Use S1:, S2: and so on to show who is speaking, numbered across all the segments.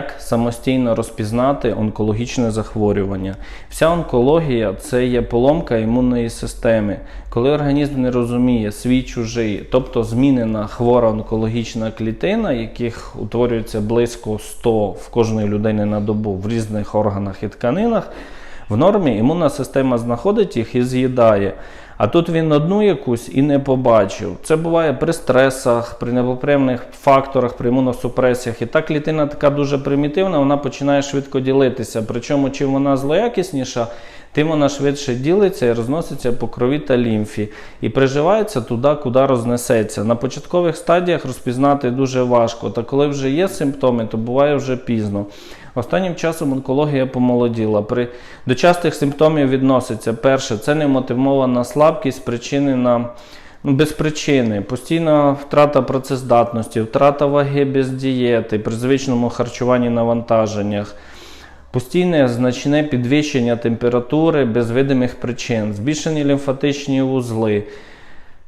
S1: Як самостійно розпізнати онкологічне захворювання? Вся онкологія це є поломка імунної системи. Коли організм не розуміє свій чужий, тобто змінена хвора онкологічна клітина, яких утворюється близько 100 в кожної людини на добу в різних органах і тканинах, в нормі імунна система знаходить їх і з'їдає. А тут він одну якусь і не побачив. Це буває при стресах, при непоприємних факторах, при імуносупресіях. І та клітина така дуже примітивна, вона починає швидко ділитися. Причому, чим вона злоякісніша, тим вона швидше ділиться і розноситься по крові та лімфі. І приживається туди, куди рознесеться. На початкових стадіях розпізнати дуже важко. Та коли вже є симптоми, то буває вже пізно. Останнім часом онкологія помолоділа. При до частих симптомів відноситься перше, це немотивована слабкість, спричинена ну, без причини, постійна втрата працездатності, втрата ваги без дієти, при звичному харчуванні навантаженнях. Постійне значне підвищення температури без видимих причин, збільшені лімфатичні вузли,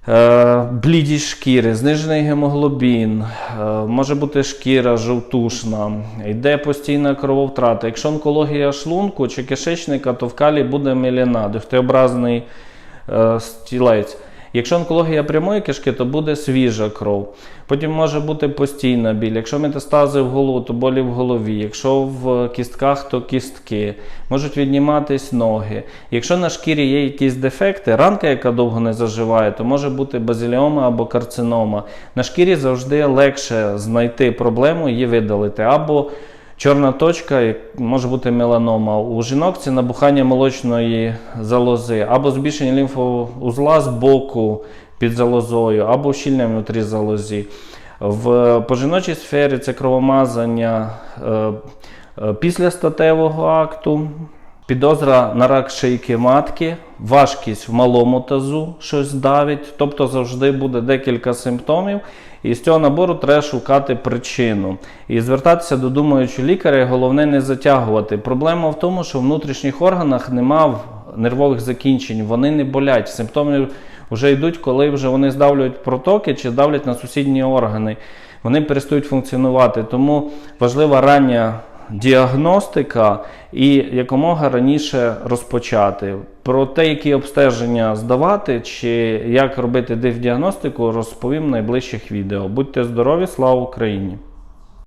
S1: е, блідість шкіри, знижений гемоглобін, е, може бути шкіра жовтушна, йде постійна крововтрата. Якщо онкологія шлунку чи кишечника, то в калі буде меліна, дихтеобразний е, стілець. Якщо онкологія прямої кишки, то буде свіжа кров. Потім може бути постійна біль. Якщо метастази в голову, то болі в голові. Якщо в кістках, то кістки. Можуть відніматись ноги. Якщо на шкірі є якісь дефекти, ранка, яка довго не заживає, то може бути базиліома або карцинома. На шкірі завжди легше знайти проблему і видалити. Або Чорна точка може бути меланома. У жінок це набухання молочної залози, або збільшення лімфоузла з боку під залозою, або щільне внутрі залозі. В пожіночій сфері це кровомазання е, е, після статевого акту, підозра на рак шийки матки, важкість в малому тазу, щось давить, тобто завжди буде декілька симптомів. І з цього набору треба шукати причину і звертатися до думаючого лікаря. Головне не затягувати. Проблема в тому, що в внутрішніх органах нема нервових закінчень, вони не болять. Симптоми вже йдуть, коли вже вони здавлюють протоки чи здавлять на сусідні органи. Вони перестають функціонувати. Тому важлива рання діагностика і якомога раніше розпочати. Про те, які обстеження здавати, чи як робити дифдіагностику, розповім в найближчих відео. Будьте здорові, слава Україні!